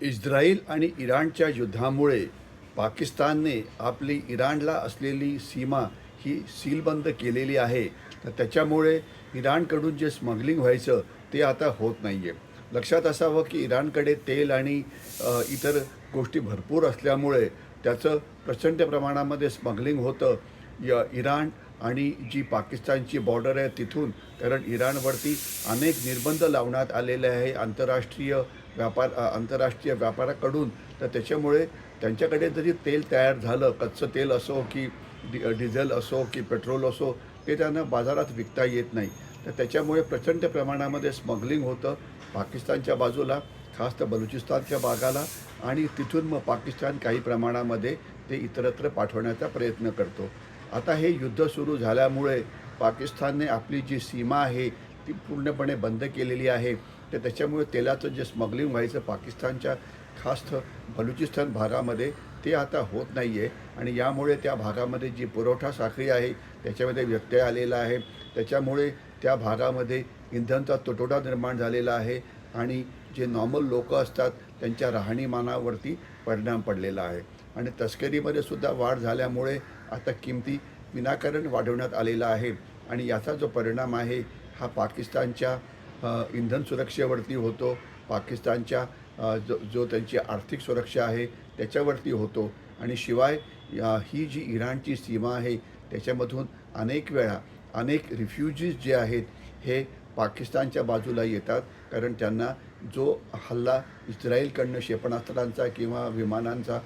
Israel आणि इराणच्या युद्धामुळे पाकिस्तानने आपली इराणला असलेली सीमा ही सीलबंद केलेली आहे. तर त्याच्यामुळे इराणकडून जे स्मगलिंग व्हायचं ते आता होत नाही आहे लक्षात असावं की इराणकडे तेल आणि इतर गोष्टी भरपूर असल्यामुळे त्याचं प्रचंड प्रमाणामध्ये स्मगलिंग होतं. य इराण आणि जी पाकिस्तानची बॉर्डर आहे तिथून कारण इराणवरती अनेक निर्बंध लावण्यात आलेले आहे आंतरराष्ट्रीय व्यापार आंतरराष्ट्रीय व्यापाराकडून. तर त्याच्यामुळे त्यांच्याकडे जरी तेल तयार झालं कच्चं तेल असो की डि डिझेल असो की पेट्रोल असो ते त्यांना बाजारात विकता येत नाही. तर त्याच्यामुळे प्रचंड प्रमाणामध्ये स्मगलिंग होतं पाकिस्तानच्या बाजूला खास तर बलुचिस्तानच्या भागाला. आणि तिथून मग पाकिस्तान काही प्रमाणामध्ये ते इतरत्र पाठवण्याचा प्रयत्न करतो. आता हे युद्ध सुरू झाल्यामुळे पाकिस्तानने आपली जी सीमा आहे ती पूर्णपणे बंद केलेली आहे. तर त्याच्यामुळे तेलाचं जे स्मगलिंग व्हायचं पाकिस्तानच्या खास बलुचिस्तान भागामध्ये ते आता होत नाही आहे आणि यामुळे त्या भागामध्ये जी पुरवठा साखळी आहे त्याच्यामध्ये व्यत्यय आलेला आहे. त्याच्यामुळे त्या भागामध्ये इंधनचा तुटवडा निर्माण झालेला आहे आणि जे नॉर्मल लोकं असतात त्यांच्या राहणीमानावरती परिणाम पडलेला आहे. आणि तस्करीमध्ये सुद्धा वाढ झाल्यामुळे आता किमती विनाकारण वाढवण्यात आलेला आहे आणि याचा जो परिणाम आहे हा पाकिस्तानच्या इंधन सुरक्षेवरती होतो. पाकिस्तानच्या जो जो त्यांची आर्थिक सुरक्षा आहे त्याच्यावरती होतो. आणि शिवाय ही जी इराणची सीमा आहे त्याच्यामधून अनेक वेळा अनेक रिफ्युजीज जे आहेत हे पाकिस्तानच्या बाजूला येतात. कारण त्यांना जो हल्ला इस्रायलकडनं क्षेपणास्त्रांचा किंवा विमानांचा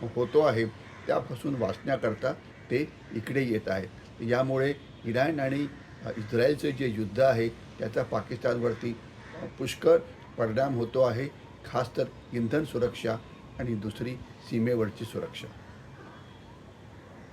होतो आहे त्यापासून वाचण्याकरता ते इकडे येत आहेत. यामुळे इराण आणि अ, इस्रायलचे जे युद्ध आहे त्याचा पाकिस्तानवरती पुष्कळ परिणाम होतो आहे खास तर इंधन सुरक्षा आणि दुसरी सीमेवरची सुरक्षा.